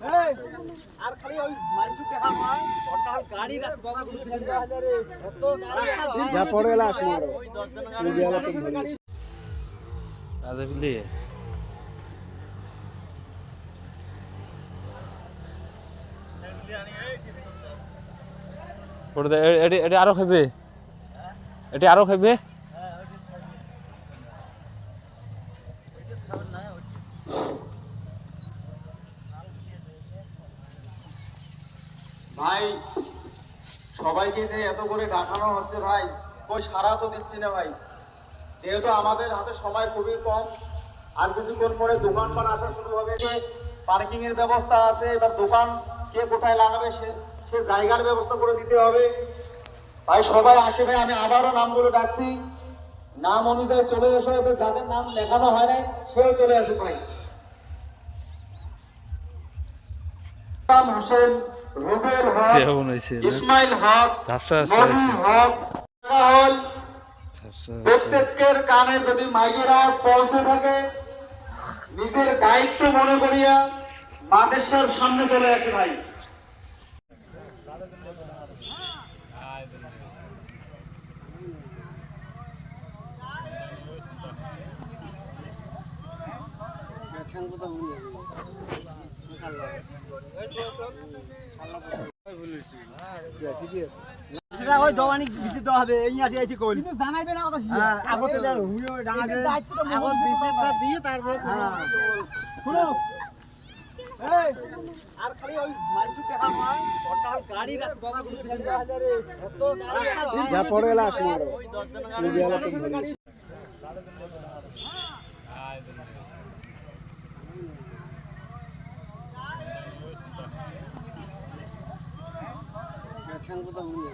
আর খালি ওই মাইন্ডু দেখা পায় ওটা গাড়ি রাখব যা। পড়ে গেল আসব আজ বুঝলি পড়ে দে এটি আরও খাইবে। এটি আরও খাইবে। ভাই, সবাইকে যে এত করে ডাকানো হচ্ছে ভাই, কই সারা তো দিচ্ছি না ভাই। যেহেতু আমাদের হাতে সময় খুবই কম, আর কিছুক্ষণ পরে দোকানপাট আসা শুরু হবে, যে পার্কিং এর ব্যবস্থা আছে, এবার দোকান কে কোথায় লাগাবে, সে সে জায়গার ব্যবস্থা করে দিতে হবে। ভাই, সবাই আসে ভাই, আমি আবারও নামগুলো ডাকছি। নাম অনুযায়ী চলে এসো, এবার যাদের নাম লেখানো হয় নাই, সেও চলে আসে ভাই। হোসেন রুবেল হক ইসমাইল হক হক ঝাপসা প্রত্যেকের কানে যদি মাইকের আওয়াজ পৌঁছে থাকে নিজের দায়িত্ব মনে করিয়া মাদেশ্বর সামনে চলে আসে ভাই। সেটা ওই দোকানি দিতে হবে এই আসি আইছি কই কিন্তু জানাইবে না কথা হ্যাঁ আগতে যা হুইও ডাঙাতে কিন্তু দায়িত্বটা আগত হচ্ছে দিয়ে তারপর। শুনো। এই আর খালি ওই মাইন্ডু দেখা পায় ওটা গাড়ি রাখব যা পড়ে গেল আসব রাহুল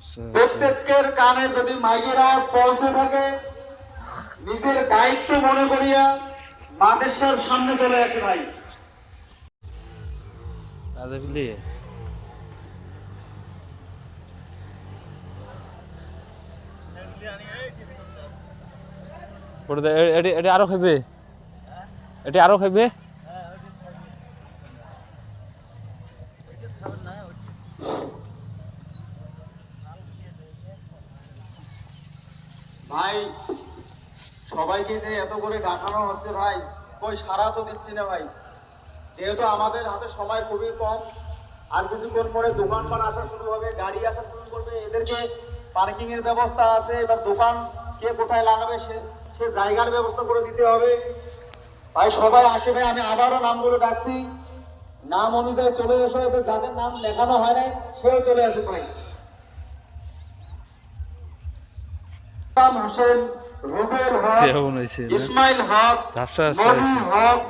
প্রত্যেকের কানে যদি মাইকের আওয়াজ পৌঁছে থাকে নিজের দায়িত্ব মনে করিয়া মাদেশ্বর সামনে চলে আসে ভাই। আজ বুঝলি পড়ে দে এ- এটি এটি আরও খাইবে। এটি আরও খাইবে। ভাই, সবাইকে যে এত করে ডাকানো হচ্ছে ভাই, কই সারা তো দিচ্ছি না ভাই। যেহেতু আমাদের হাতে সময় খুবই কম, আর কিছুক্ষণ পরে দোকানপাট আসা শুরু হবে, গাড়ি আসা শুরু করবে, এদেরকে পার্কিং এর ব্যবস্থা আছে, এবার দোকান কে কোথায় লাগাবে সে সে জায়গার ব্যবস্থা করে দিতে হবে। ভাই, সবাই আসে ভাই, আমি আবারও নামগুলো ডাকছি। নাম অনুযায়ী চলে এসো এবার যাদের নাম লেখানো হয় নাই, সেও চলে আসে ভাই। হোসেন রুবেল হক ইসমাইল হক হক